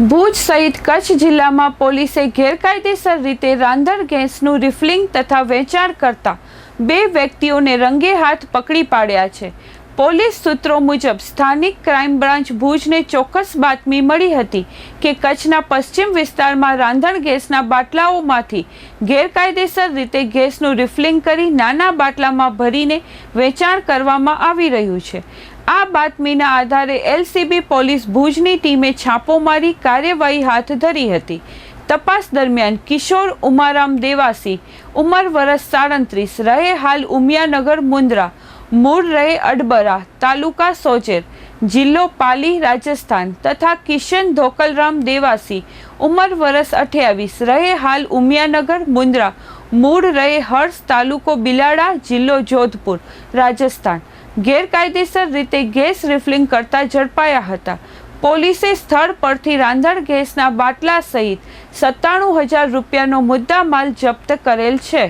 ભુજ સહિત કચ્છ જિલ્લામાં પોલીસે ગેરકાયદેસર રીતે રાંધણ ગેસનું રિફિલિંગ તથા વેચાણ કરતા બે વ્યક્તિઓને રંગે હાથ પકડી પાડ્યા છે. પોલીસ સૂત્રો મુજબ સ્થાનિક ક્રાઇમ બ્રાન્ચ ભુજને ચોક્કસ બાતમી મળી હતી કે કચ્છના પશ્ચિમ વિસ્તારમાં રાંધણ ગેસના બાટલાઓમાંથી ગેરકાયદેસર રીતે ગેસનું રિફિલિંગ કરી નાના બાટલામાં ભરીને વેચાણ કરવામાં આવી રહ્યું છે. આ બાતમીના આધારે એલસીબી પોલીસ ભુજની ટીમે છાપો મારી કાર્યવાહી હાથ ધરી હતી. તપાસ દરમિયાન કિશોર ઉમારામ દેવાસી, ઉંમર વરસ સાડત્રીસ, રહે હાલ ઉમિયાનગર, મુન્દ્રા મૂળ રહે અડબરા, તાલુકા સોજેર, જિલ્લો પાલી, રાજસ્થાન તથા કિશન ધોકલરામ દેવાસી, ઉંમર વરસ અઠ્યાવીસ. રહે હાલ ઉમિયાનગર, મુન્દ્રા. મૂળ રહે હર્ષ તાલુકો બિલાડા, જિલ્લો જોધપુર, રાજસ્થાન. ગેરકાયદેસર રીતે ગેસ રિફિલિંગ કરતા ઝડપાયા હતા. પોલીસે સ્થળ પરથી રાંધણ ગેસના બાટલા સહિત સત્તાણું હજાર રૂપિયાનો મુદ્દામાલ જપ્ત કરેલ છે.